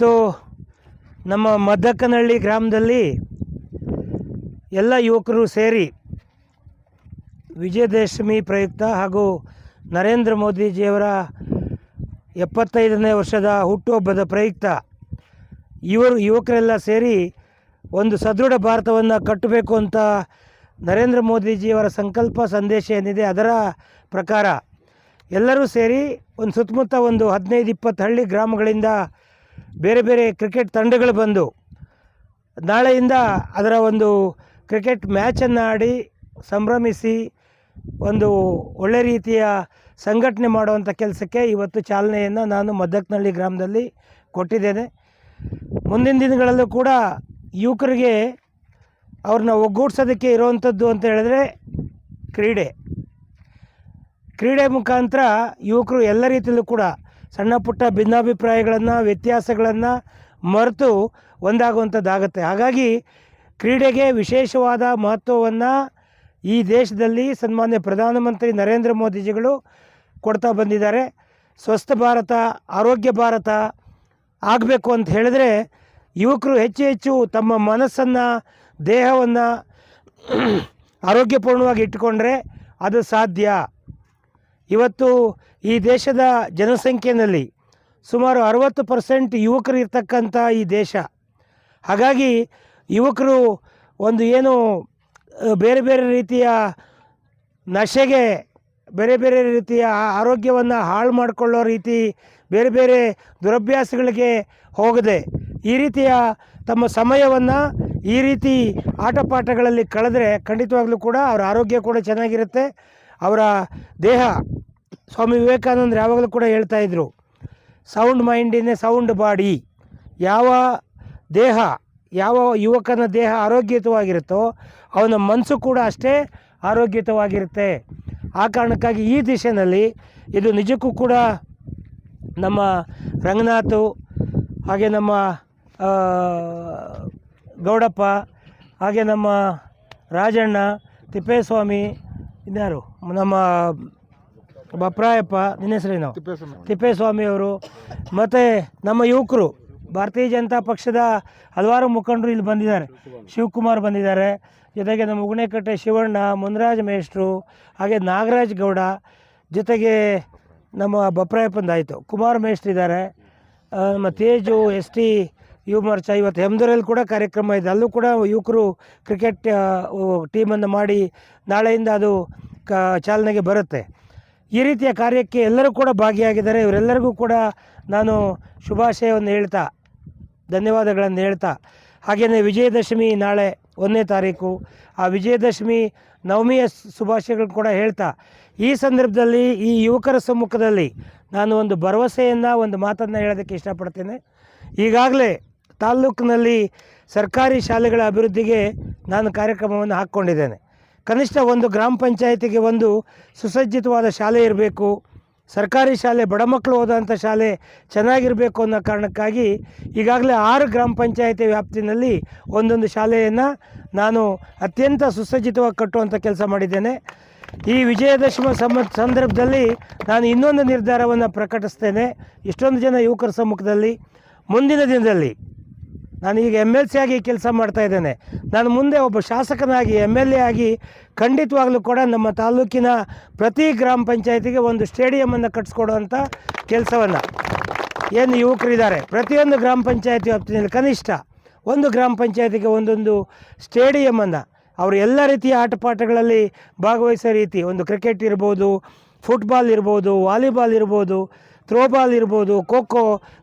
ಇವತ್ತು ನಮ್ಮ ಮದ್ದಕ್ಕನಹಳ್ಳಿ ಗ್ರಾಮದಲ್ಲಿ ಎಲ್ಲ ಯುವಕರು ಸೇರಿ ವಿಜಯದಶಮಿ ಪ್ರಯುಕ್ತ ಹಾಗೂ ನರೇಂದ್ರ ಮೋದಿಜಿಯವರ ಎಪ್ಪತ್ತೈದನೇ ವರ್ಷದ ಹುಟ್ಟುಹಬ್ಬದ ಪ್ರಯುಕ್ತ ಇವರು ಯುವಕರೆಲ್ಲ ಸೇರಿ ಒಂದು ಸದೃಢ ಭಾರತವನ್ನು ಕಟ್ಟಬೇಕು ಅಂತ ನರೇಂದ್ರ ಮೋದಿಜಿಯವರ ಸಂಕಲ್ಪ ಸಂದೇಶ ಏನಿದೆ ಅದರ ಪ್ರಕಾರ ಎಲ್ಲರೂ ಸೇರಿ ಒಂದು ಸುತ್ತಮುತ್ತ ಒಂದು ಹದಿನೈದು ಇಪ್ಪತ್ತು ಹಳ್ಳಿ ಗ್ರಾಮಗಳಿಂದ ಬೇರೆ ಬೇರೆ ಕ್ರಿಕೆಟ್ ತಂಡಗಳು ಬಂದು ನಾಳೆಯಿಂದ ಅದರ ಒಂದು ಕ್ರಿಕೆಟ್ ಮ್ಯಾಚನ್ನು ಆಡಿ ಸಂಭ್ರಮಿಸಿ ಒಂದು ಒಳ್ಳೆ ರೀತಿಯ ಸಂಘಟನೆ ಮಾಡುವಂಥ ಕೆಲಸಕ್ಕೆ ಇವತ್ತು ಚಾಲನೆಯನ್ನು ನಾನು ಮದ್ದಕ್ನಹಳ್ಳಿ ಗ್ರಾಮದಲ್ಲಿ ಕೊಟ್ಟಿದ್ದೇನೆ. ಮುಂದಿನ ದಿನಗಳಲ್ಲೂ ಕೂಡ ಯುವಕರಿಗೆ ಅವ್ರನ್ನ ಒಗ್ಗೂಡ್ಸೋದಕ್ಕೆ ಇರುವಂಥದ್ದು ಅಂತ ಹೇಳಿದ್ರೆ ಕ್ರೀಡೆ. ಕ್ರೀಡೆ ಮುಖಾಂತರ ಯುವಕರು ಎಲ್ಲ ರೀತಿಯಲ್ಲೂ ಕೂಡ ಸಣ್ಣ ಪುಟ್ಟ ಭಿನ್ನಾಭಿಪ್ರಾಯಗಳನ್ನು, ವ್ಯತ್ಯಾಸಗಳನ್ನು ಮರೆತು ಒಂದಾಗುವಂಥದ್ದಾಗತ್ತೆ. ಹಾಗಾಗಿ ಕ್ರೀಡೆಗೆ ವಿಶೇಷವಾದ ಮಹತ್ವವನ್ನು ಈ ದೇಶದಲ್ಲಿ ಸನ್ಮಾನ್ಯ ಪ್ರಧಾನಮಂತ್ರಿ ನರೇಂದ್ರ ಮೋದಿಜಿಗಳು ಕೊಡ್ತಾ ಬಂದಿದ್ದಾರೆ. ಸ್ವಸ್ಥ ಭಾರತ, ಆರೋಗ್ಯ ಭಾರತ ಆಗಬೇಕು ಅಂತ ಹೇಳಿದ್ರೆ ಯುವಕರು ಹೆಚ್ಚು ಹೆಚ್ಚು ತಮ್ಮ ಮನಸ್ಸನ್ನು, ದೇಹವನ್ನು ಆರೋಗ್ಯಪೂರ್ಣವಾಗಿ ಇಟ್ಟುಕೊಂಡ್ರೆ ಅದು ಸಾಧ್ಯ. ಇವತ್ತು ಈ ದೇಶದ ಜನಸಂಖ್ಯೆಯಲ್ಲಿ ಸುಮಾರು ಅರವತ್ತು ಪರ್ಸೆಂಟ್ ಯುವಕರು ಇರ್ತಕ್ಕಂಥ ಈ ದೇಶ. ಹಾಗಾಗಿ ಯುವಕರು ಒಂದು ಏನು ಬೇರೆ ಬೇರೆ ರೀತಿಯ ನಶೆಗೆ, ಬೇರೆ ಬೇರೆ ರೀತಿಯ ಆರೋಗ್ಯವನ್ನು ಹಾಳು ಮಾಡಿಕೊಳ್ಳೋ ರೀತಿ ಬೇರೆ ಬೇರೆ ದುರಭ್ಯಾಸಗಳಿಗೆ ಹೋಗದೆ ಈ ರೀತಿಯ ತಮ್ಮ ಸಮಯವನ್ನು ಈ ರೀತಿ ಆಟಪಾಠಗಳಲ್ಲಿ ಕಳೆದ್ರೆ ಖಂಡಿತವಾಗ್ಲೂ ಕೂಡ ಅವರ ಆರೋಗ್ಯ ಕೂಡ ಚೆನ್ನಾಗಿರುತ್ತೆ. ಅವರ ದೇಹ ಸ್ವಾಮಿ ವಿವೇಕಾನಂದರು ಯಾವಾಗಲೂ ಕೂಡ ಹೇಳ್ತಾ ಇದ್ರು sound mind in a sound body ಯಾವ ದೇಹ, ಯಾವ ಯುವಕನ ದೇಹ ಆರೋಗ್ಯಯುತವಾಗಿರುತ್ತೋ ಅವನ ಮನಸ್ಸು ಕೂಡ ಅಷ್ಟೇ ಆರೋಗ್ಯಯುತವಾಗಿರುತ್ತೆ. ಆ ಕಾರಣಕ್ಕಾಗಿ ಈ ದಿಶೆಯಲ್ಲಿ ಇದು ನಿಜಕ್ಕೂ ಕೂಡ ನಮ್ಮ ರಂಗನಾಥು, ಹಾಗೆ ನಮ್ಮ ಗೌಡಪ್ಪ, ಹಾಗೆ ನಮ್ಮ ರಾಜಣ್ಣ, ತಿಪ್ಪೇಸ್ವಾಮಿ ಇನ್ಯಾರು ನಮ್ಮ ಬಪ್ರಾಯಪ್ಪ ನಿನ್ನ ತಿಪ್ಪೇಸ್ವಾಮಿ. ತಿಪ್ಪೇಸ್ವಾಮಿಯವರು ಮತ್ತು ನಮ್ಮ ಯುವಕರು ಭಾರತೀಯ ಜನತಾ ಪಕ್ಷದ ಹಲವಾರು ಮುಖಂಡರು ಇಲ್ಲಿ ಬಂದಿದ್ದಾರೆ. ಶಿವಕುಮಾರ್ ಬಂದಿದ್ದಾರೆ. ಜೊತೆಗೆ ನಮ್ಮ ಉಗಣೆಕಟ್ಟೆ ಶಿವಣ್ಣ ಮುನ್ರಾಜ್ ಮೇಷ್ಟ್ರು ಹಾಗೆ ನಾಗರಾಜ್ ಗೌಡ ಜೊತೆಗೆ ನಮ್ಮ ಬಪ್ರಾಯಪ್ಪಂದಾಯಿತು ಕುಮಾರ್ ಮೇಷ್ಟ್ರು ಇದ್ದಾರೆ. ನಮ್ಮ ತೇಜು ಎಸ್ ಟಿ ಯುವ ಮೋರ್ಚಾ ಇವತ್ತು ಹೆಮ್ದೂರಲ್ಲಿ ಕೂಡ ಕಾರ್ಯಕ್ರಮ ಇದೆ. ಅಲ್ಲೂ ಕೂಡ ಯುವಕರು ಕ್ರಿಕೆಟ್ ಟೀಮನ್ನು ಮಾಡಿ ನಾಳೆಯಿಂದ ಅದು ಕ, ಚಾಲನೆಗೆ ಬರುತ್ತೆ. ಈ ರೀತಿಯ ಕಾರ್ಯಕ್ಕೆ ಎಲ್ಲರೂ ಕೂಡ ಭಾಗಿಯಾಗಿದ್ದಾರೆ. ಇವರೆಲ್ಲರಿಗೂ ಕೂಡ ನಾನು ಶುಭಾಶಯವನ್ನು ಹೇಳ್ತಾ, ಧನ್ಯವಾದಗಳನ್ನು ಹೇಳ್ತಾ, ಹಾಗೆಯೇ ವಿಜಯದಶಮಿ ನಾಳೆ ಒಂದನೇ ತಾರೀಕು. ಆ ವಿಜಯದಶಮಿ ನವಮಿಯ ಶುಭಾಶಯಗಳನ್ನು ಕೂಡ ಹೇಳ್ತಾ, ಈ ಸಂದರ್ಭದಲ್ಲಿ ಈ ಯುವಕರ ಸಮ್ಮುಖದಲ್ಲಿ ನಾನು ಒಂದು ಭರವಸೆಯನ್ನು, ಒಂದು ಮಾತನ್ನು ಹೇಳೋದಕ್ಕೆ ಇಷ್ಟಪಡ್ತೇನೆ. ಈಗಾಗಲೇ ತಾಲ್ಲೂಕಿನಲ್ಲಿ ಸರ್ಕಾರಿ ಶಾಲೆಗಳ ಅಭಿವೃದ್ಧಿಗೆ ನಾನು ಕಾರ್ಯಕ್ರಮವನ್ನು ಹಾಕ್ಕೊಂಡಿದ್ದೇನೆ. ಕನಿಷ್ಠ ಒಂದು ಗ್ರಾಮ ಪಂಚಾಯತಿಗೆ ಒಂದು ಸುಸಜ್ಜಿತವಾದ ಶಾಲೆ ಇರಬೇಕು. ಸರ್ಕಾರಿ ಶಾಲೆ ಬಡ ಮಕ್ಕಳು ಹೋದಂಥ ಶಾಲೆ ಚೆನ್ನಾಗಿರಬೇಕು ಅನ್ನೋ ಕಾರಣಕ್ಕಾಗಿ ಈಗಾಗಲೇ ಆರು ಗ್ರಾಮ ಪಂಚಾಯತಿ ವ್ಯಾಪ್ತಿನಲ್ಲಿ ಒಂದೊಂದು ಶಾಲೆಯನ್ನು ನಾನು ಅತ್ಯಂತ ಸುಸಜ್ಜಿತವಾಗಿ ಕಟ್ಟುವಂಥ ಕೆಲಸ ಮಾಡಿದ್ದೇನೆ. ಈ ವಿಜಯದಶಮಿ ಸಮ ಸಂದರ್ಭದಲ್ಲಿ ನಾನು ಇನ್ನೊಂದು ನಿರ್ಧಾರವನ್ನು ಪ್ರಕಟಿಸ್ತೇನೆ. ಇಷ್ಟೊಂದು ಜನ ಯುವಕರ ಸಮ್ಮುಖದಲ್ಲಿ. ಮುಂದಿನ ದಿನದಲ್ಲಿ ನಾನು ಈಗ ಎಂ ಎಲ್ ಸಿ ಆಗಿ ಕೆಲಸ ಮಾಡ್ತಾ ಇದ್ದೇನೆ. ನಾನು ಮುಂದೆ ಒಬ್ಬ ಶಾಸಕನಾಗಿ ಎಂ ಎಲ್ ಎ ಆಗಿ ಖಂಡಿತವಾಗಲೂ ಕೂಡ ನಮ್ಮ ತಾಲೂಕಿನ ಪ್ರತಿ ಗ್ರಾಮ ಪಂಚಾಯತಿಗೆ ಒಂದು ಸ್ಟೇಡಿಯಮನ್ನು ಕಟ್ಸ್ಕೊಡುವಂಥ ಕೆಲಸವನ್ನು. ಏನು ಯುವಕರಿದ್ದಾರೆ? ಪ್ರತಿಯೊಂದು ಗ್ರಾಮ ಪಂಚಾಯತಿ ವ್ಯಾಪ್ತಿನಲ್ಲಿ ಕನಿಷ್ಠ ಒಂದು ಗ್ರಾಮ ಪಂಚಾಯತಿಗೆ ಒಂದೊಂದು ಸ್ಟೇಡಿಯಮನ್ನು ಅವರು ಎಲ್ಲ ರೀತಿಯ ಆಟಪಾಠಗಳಲ್ಲಿ ಭಾಗವಹಿಸೋ ರೀತಿ, ಒಂದು ಕ್ರಿಕೆಟ್ ಇರ್ಬೋದು, ಫುಟ್ಬಾಲ್ ಇರ್ಬೋದು, ವಾಲಿಬಾಲ್ ಇರ್ಬೋದು ಥ್ರೋಬಾಲ್ ಇರ್ಬೋದು ಖೋ,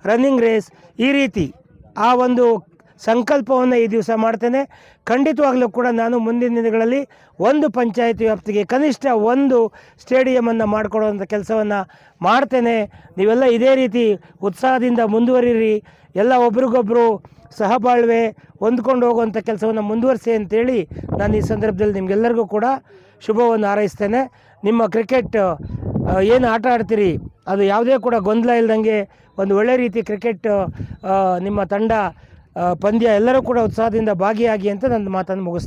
ರನ್ನಿಂಗ್ ರೇಸ್ ಈ ರೀತಿ ಆ ಒಂದು ಸಂಕಲ್ಪವನ್ನು ಈ ದಿವಸ ಮಾಡ್ತೇನೆ. ಖಂಡಿತವಾಗಲೂ ಕೂಡ ನಾನು ಮುಂದಿನ ದಿನಗಳಲ್ಲಿ ಒಂದು ಪಂಚಾಯತ್ ವ್ಯಾಪ್ತಿಗೆ ಕನಿಷ್ಠ ಒಂದು ಸ್ಟೇಡಿಯಮನ್ನು ಮಾಡಿಕೊಡುವಂಥ ಕೆಲಸವನ್ನು ಮಾಡ್ತೇನೆ. ನೀವೆಲ್ಲ ಇದೇ ರೀತಿ ಉತ್ಸಾಹದಿಂದ ಮುಂದುವರಿರಿ. ಎಲ್ಲ ಒಬ್ರಿಗೊಬ್ಬರು ಸಹಬಾಳ್ವೆ ಹೊಂದ್ಕೊಂಡು ಹೋಗುವಂಥ ಕೆಲಸವನ್ನು ಮುಂದುವರಿಸಿ ಅಂತೇಳಿ ನಾನು ಈ ಸಂದರ್ಭದಲ್ಲಿ ನಿಮಗೆಲ್ಲರಿಗೂ ಕೂಡ ಶುಭವನ್ನು ಹಾರೈಸ್ತೇನೆ. ನಿಮ್ಮ ಕ್ರಿಕೆಟ್ ಏನು ಆಟ ಆಡ್ತೀರಿ? ಅದು ಯಾವುದೇ ಕೂಡ ಗೊಂದಲ ಇಲ್ದಂಗೆ ಒಂದು ಒಳ್ಳೆ ರೀತಿ ಕ್ರಿಕೆಟ್ ನಿಮ್ಮ ತಂಡ ಪಂದ್ಯ ಎಲ್ಲರೂ ಕೂಡ ಉತ್ಸಾಹದಿಂದ ಭಾಗಿಯಾಗಿ ಅಂತ ನನ್ನ ಮಾತನ್ನು ಮುಗಿಸ್ತೇನೆ.